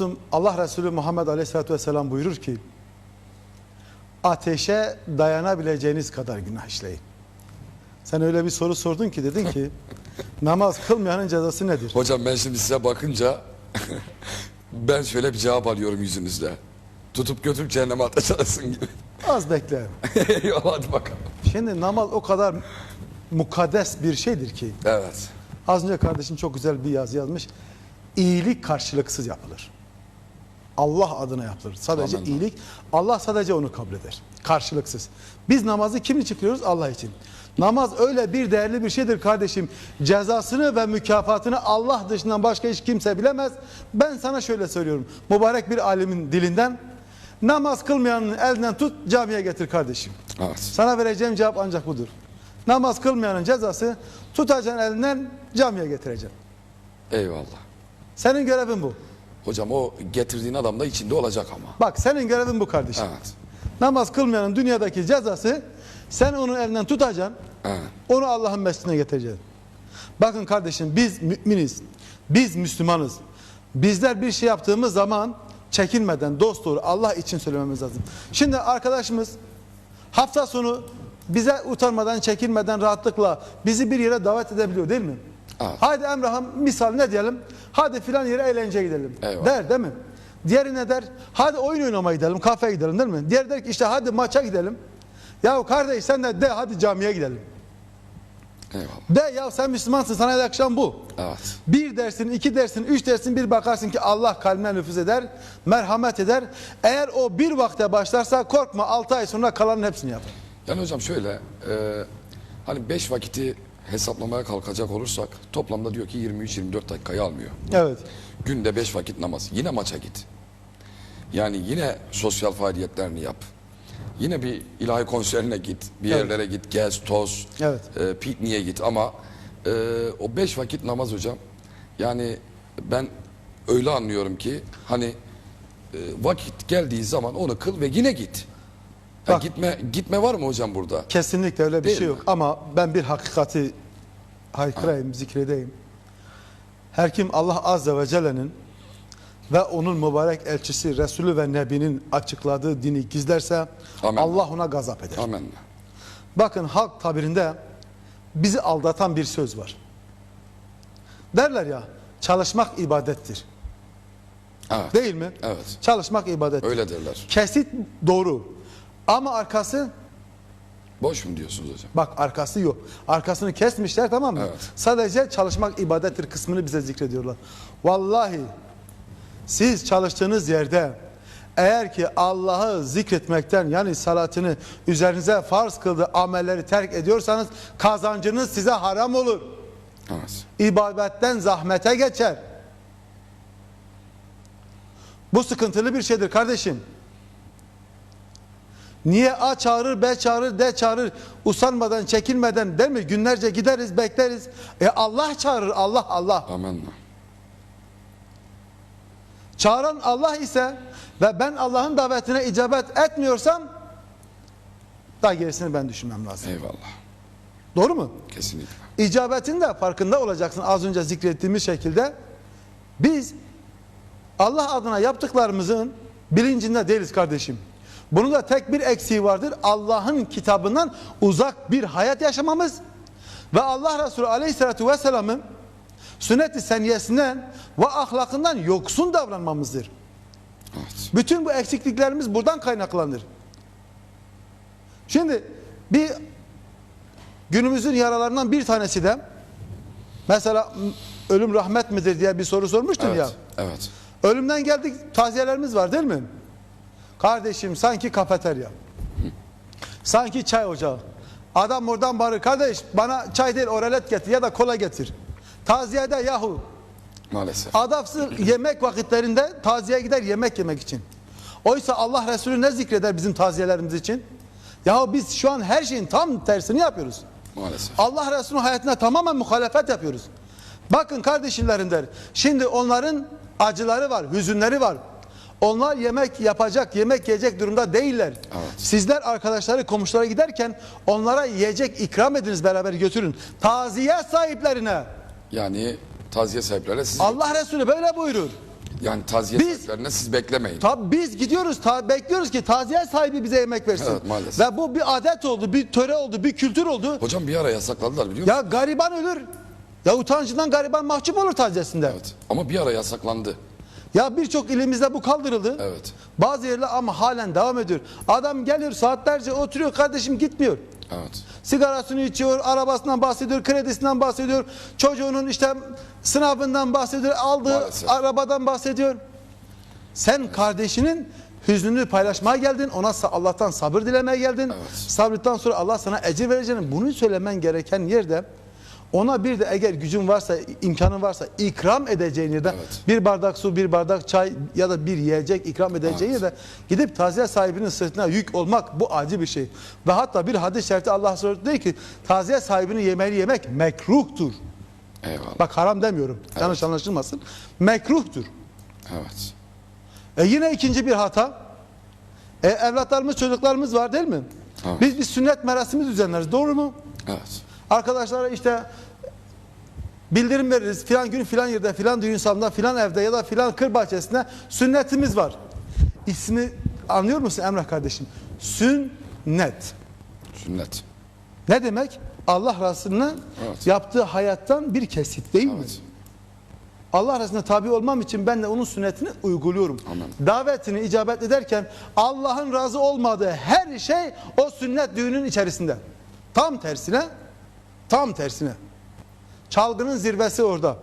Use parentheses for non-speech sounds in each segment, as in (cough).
dostum Allah Resulü Muhammed Aleyhisselatü Vesselam buyurur ki ateşe dayanabileceğiniz kadar günah işleyin. Sen öyle bir soru sordun ki dedin ki (laughs) namaz kılmayanın cezası nedir? Hocam ben şimdi size bakınca (laughs) ben şöyle bir cevap alıyorum yüzünüzde. Tutup götürüp cehenneme atacaksın gibi. Az bekle. (laughs) Eyvallah hadi bakalım. Şimdi namaz o kadar mukaddes bir şeydir ki Evet. az önce kardeşim çok güzel bir yazı yazmış. İyilik karşılıksız yapılır. Allah adına yapılır. Sadece Amin. iyilik Allah sadece onu kabul eder. Karşılıksız. Biz namazı kim için kılıyoruz? Allah için. Namaz öyle bir değerli bir şeydir kardeşim. Cezasını ve mükafatını Allah dışından başka hiç kimse bilemez. Ben sana şöyle söylüyorum. Mübarek bir alimin dilinden namaz kılmayanın elinden tut camiye getir kardeşim. Evet. Sana vereceğim cevap ancak budur. Namaz kılmayanın cezası tutacaksın elinden camiye getireceksin. Eyvallah. Senin görevin bu. Hocam o getirdiğin adam da içinde olacak ama. Bak senin görevin bu kardeşim. Evet. Namaz kılmayanın dünyadaki cezası sen onun elinden tutacaksın. Evet. Onu Allah'ın mescidine getireceksin. Bakın kardeşim biz müminiz. Biz Müslümanız. Bizler bir şey yaptığımız zaman çekinmeden dost doğru Allah için söylememiz lazım. Şimdi arkadaşımız hafta sonu bize utanmadan, çekinmeden, rahatlıkla bizi bir yere davet edebiliyor değil mi? Evet. Haydi Emrah'ım misal ne diyelim? Hadi filan yere eğlenceye gidelim. Eyvallah. Der değil mi? Diğeri ne der? Hadi oyun oynamaya gidelim, kafeye gidelim değil mi? Diğeri der ki işte hadi maça gidelim. Ya kardeş sen de de hadi camiye gidelim. Eyvallah. De ya sen Müslümansın sana yakışan bu. Evet. Bir dersin, iki dersin, üç dersin bir bakarsın ki Allah kalbine nüfuz eder, merhamet eder. Eğer o bir vakte başlarsa korkma altı ay sonra kalanın hepsini yap. Yani hocam şöyle e, hani beş vakiti hesaplamaya kalkacak olursak toplamda diyor ki 23-24 dakikayı almıyor. Evet. Günde beş vakit namaz. Yine maça git. Yani yine sosyal faaliyetlerini yap. Yine bir ilahi konserine git. Bir Evet. yerlere git. Gez, toz. Evet. E, pikniğe git. Ama e, o beş vakit namaz hocam. Yani ben öyle anlıyorum ki hani e, vakit geldiği zaman onu kıl ve yine git. Ya Bak. gitme gitme var mı hocam burada? Kesinlikle öyle bir Değil şey mi? yok. Ama ben bir hakikati haykırayım, zikredeyim. Her kim Allah Azze ve Celle'nin ve onun mübarek elçisi Resulü ve Nebi'nin açıkladığı dini gizlerse Amin. Allah ona gazap eder. Amen. Bakın halk tabirinde bizi aldatan bir söz var. Derler ya çalışmak ibadettir. Evet. Değil mi? Evet. Çalışmak ibadettir. Öyle derler. Kesit doğru. Ama arkası Boş mu diyorsunuz hocam? bak arkası yok. Arkasını kesmişler tamam mı? Evet. Sadece çalışmak ibadettir kısmını bize zikrediyorlar. Vallahi siz çalıştığınız yerde eğer ki Allah'ı zikretmekten yani salatını üzerinize farz kıldığı amelleri terk ediyorsanız kazancınız size haram olur. Evet. İbadetten zahmete geçer. Bu sıkıntılı bir şeydir kardeşim. Niye A çağırır, B çağırır, D çağırır, usanmadan, çekinmeden değil mi? Günlerce gideriz, bekleriz. E Allah çağırır, Allah, Allah. Amen. Çağıran Allah ise ve ben Allah'ın davetine icabet etmiyorsam daha gerisini ben düşünmem lazım. Eyvallah. Doğru mu? Kesinlikle. İcabetin de farkında olacaksın az önce zikrettiğimiz şekilde. Biz Allah adına yaptıklarımızın bilincinde değiliz kardeşim. Bunun da tek bir eksiği vardır. Allah'ın kitabından uzak bir hayat yaşamamız ve Allah Resulü Aleyhisselatü Vesselam'ın sünnet-i seniyesinden ve ahlakından yoksun davranmamızdır. Evet. Bütün bu eksikliklerimiz buradan kaynaklanır. Şimdi bir günümüzün yaralarından bir tanesi de mesela ölüm rahmet midir diye bir soru sormuştun Evet. ya. Evet. Ölümden geldik taziyelerimiz var değil mi? Kardeşim sanki kafeterya. Sanki çay ocağı. Adam oradan bağırır kardeş bana çay değil oralet getir ya da kola getir. Taziyede yahu Maalesef. Adapsız (clears throat) yemek vakitlerinde taziye gider yemek yemek için. Oysa Allah Resulü ne zikreder bizim taziyelerimiz için? Yahu biz şu an her şeyin tam tersini yapıyoruz. Maalesef. Allah Resulü'nün hayatına tamamen muhalefet yapıyoruz. Bakın kardeşlerim der. Şimdi onların acıları var, hüzünleri var. Onlar yemek yapacak, yemek yiyecek durumda değiller. Evet. Sizler arkadaşları, komşulara giderken onlara yiyecek ikram ediniz beraber götürün. Taziye sahiplerine. Yani taziye sahiplerine siz Allah Resulü böyle buyurur. Yani taziye Biz- sahiplerine siz beklemeyin. Tabi biz gidiyoruz ta, bekliyoruz ki taziye sahibi bize yemek versin. Evet, maalesef. Ve bu bir adet oldu, bir töre oldu, bir kültür oldu. Hocam bir ara yasakladılar biliyor musun? Ya gariban ölür. Ya utancından gariban mahcup olur taziyesinde. Evet. Ama bir ara yasaklandı. Ya birçok ilimizde bu kaldırıldı. Evet. Bazı yerler ama halen devam ediyor. Adam geliyor saatlerce oturuyor kardeşim gitmiyor. Evet. Sigarasını içiyor, arabasından bahsediyor, kredisinden bahsediyor, çocuğunun işte sınavından bahsediyor, aldığı Maalesef. arabadan bahsediyor. Sen kardeşinin hüznünü paylaşmaya geldin, ona Allah'tan sabır dilemeye geldin. Evet. Sabırdan sonra Allah sana ecir vereceğini, bunu söylemen gereken yerde ona bir de eğer gücün varsa, imkanın varsa ikram edeceğin yerde Evet. bir bardak su, bir bardak çay ya da bir yiyecek ikram edeceğin Evet. yerde gidip taziye sahibinin sırtına yük olmak bu acı bir şey. Ve hatta bir hadis-i şerifte Allah Resulü diyor ki taziye sahibinin yemeğini yemek mekruhtur. Eyvallah. Bak haram demiyorum. Yanlış anlaşılmasın. Mekruhtur. Evet. E yine ikinci bir hata. E evlatlarımız, çocuklarımız var değil mi? Evet. Biz bir sünnet merasimi düzenleriz. Doğru mu? Evet. Arkadaşlara işte bildirim veririz. Filan gün filan yerde, filan düğün salonunda, filan evde ya da filan kır bahçesinde sünnetimiz var. İsmi anlıyor musun Emrah kardeşim? Sünnet. Sünnet. Ne demek? Allah Resulü'nün Evet. yaptığı hayattan bir kesit değil mi? Evet. Allah Resulüne tabi olmam için ben de onun sünnetini uyguluyorum. Amin. Davetini icabet ederken Allah'ın razı olmadığı her şey o sünnet düğünün içerisinde. Tam tersine, tam tersine. Çalgının zirvesi orada.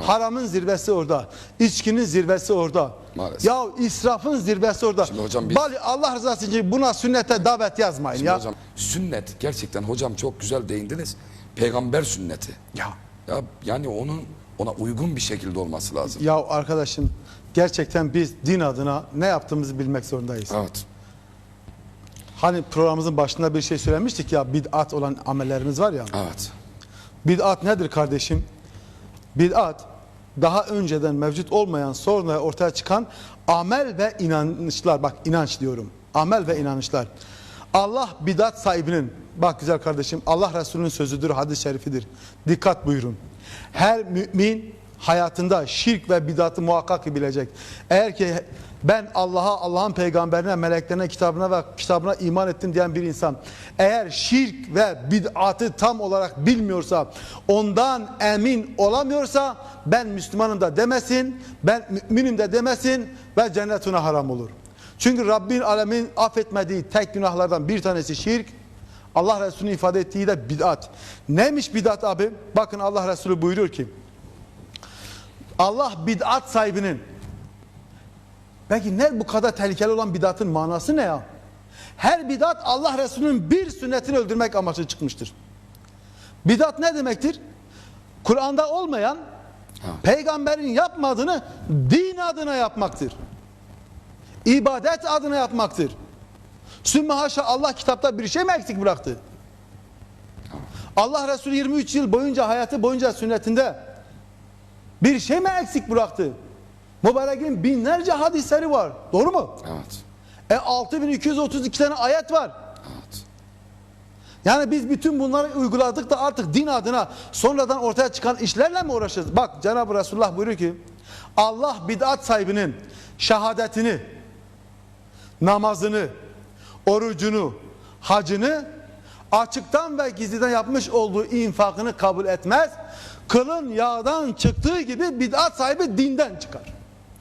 Haramın zirvesi orada. İçkinin zirvesi orada. Maalesef. Ya israfın zirvesi orada. Şimdi hocam biz- Bali Allah rızası için buna sünnete davet yazmayın Şimdi ya. hocam sünnet gerçekten hocam çok güzel değindiniz. Peygamber sünneti. Ya. Ya yani onun ona uygun bir şekilde olması lazım. Ya arkadaşım gerçekten biz din adına ne yaptığımızı bilmek zorundayız. Evet. Hani programımızın başında bir şey söylemiştik ya bid'at olan amellerimiz var ya. Evet. Bid'at nedir kardeşim? Bid'at daha önceden mevcut olmayan sonra ortaya çıkan amel ve inanışlar. Bak inanç diyorum. Amel ve inanışlar. Allah bid'at sahibinin bak güzel kardeşim Allah Resulü'nün sözüdür, hadis-i şerifidir. Dikkat buyurun. Her mümin hayatında şirk ve bid'atı muhakkak bilecek. Eğer ki ben Allah'a, Allah'ın peygamberine, meleklerine, kitabına ve kitabına iman ettim diyen bir insan eğer şirk ve bid'atı tam olarak bilmiyorsa, ondan emin olamıyorsa ben Müslümanım da demesin, ben müminim de demesin ve cennet ona haram olur. Çünkü Rabbin alemin affetmediği tek günahlardan bir tanesi şirk, Allah Resulü'nün ifade ettiği de bid'at. Neymiş bid'at abi? Bakın Allah Resulü buyuruyor ki Allah bid'at sahibinin Peki ne bu kadar tehlikeli olan bid'atın manası ne ya? Her bid'at Allah Resulü'nün bir sünnetini öldürmek amaçlı çıkmıştır. Bid'at ne demektir? Kur'an'da olmayan peygamberin yapmadığını din adına yapmaktır. İbadet adına yapmaktır. Sümme haşa Allah kitapta bir şey mi eksik bıraktı? Allah Resulü 23 yıl boyunca hayatı boyunca sünnetinde bir şey mi eksik bıraktı? Mübarekin binlerce hadisleri var. Doğru mu? Evet. E 6232 tane ayet var. Evet. Yani biz bütün bunları uyguladık da artık din adına sonradan ortaya çıkan işlerle mi uğraşacağız? Bak Cenab-ı Resulullah buyuruyor ki Allah bid'at sahibinin şehadetini, namazını, orucunu, hacını açıktan ve gizliden yapmış olduğu infakını kabul etmez. Kılın yağdan çıktığı gibi bid'at sahibi dinden çıkar.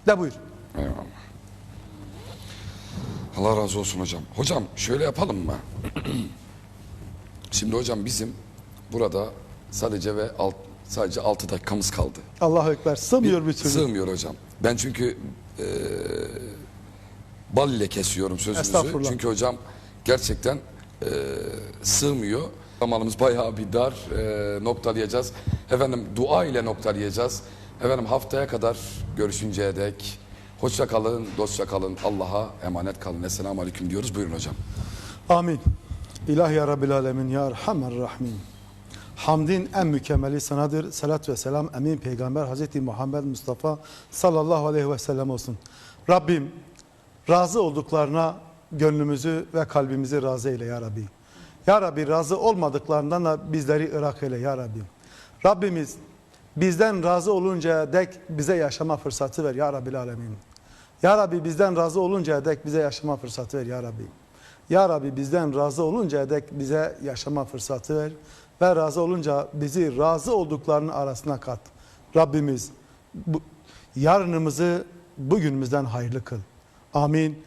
De buyur. Eyvallah. Allah razı olsun hocam. Hocam şöyle yapalım mı? (clears throat) Şimdi hocam bizim burada sadece ve alt, sadece 6 dakikamız kaldı. Allahu Ekber. Sığmıyor bir türlü. Sığmıyor hocam. Ben çünkü e, bal ile kesiyorum sözünüzü. Çünkü hocam gerçekten e, sığmıyor. Zamanımız bayağı bir dar. E, noktalayacağız. Efendim dua ile noktalayacağız. Efendim haftaya kadar görüşünceye dek hoşça kalın, dostça kalın. Allah'a emanet kalın. Esselamu Aleyküm diyoruz. Buyurun hocam. Amin. İlah ya Rabbil Alemin ya Erhamer Rahmin. Hamdin en mükemmeli sanadır. Salat ve selam emin peygamber Hazreti Muhammed Mustafa sallallahu aleyhi ve sellem olsun. Rabbim razı olduklarına gönlümüzü ve kalbimizi razı eyle ya Rabbi. Ya Rabbi razı olmadıklarından da bizleri ırak eyle ya Rabbi. Rabbimiz bizden razı oluncaya dek bize yaşama fırsatı ver ya Rabbil Alemin. Ya Rabbi bizden razı oluncaya dek bize yaşama fırsatı ver ya Rabbi. Ya Rabbi bizden razı oluncaya dek bize yaşama fırsatı ver. Ve razı olunca bizi razı olduklarının arasına kat. Rabbimiz bu, yarınımızı bugünümüzden hayırlı kıl. Amin.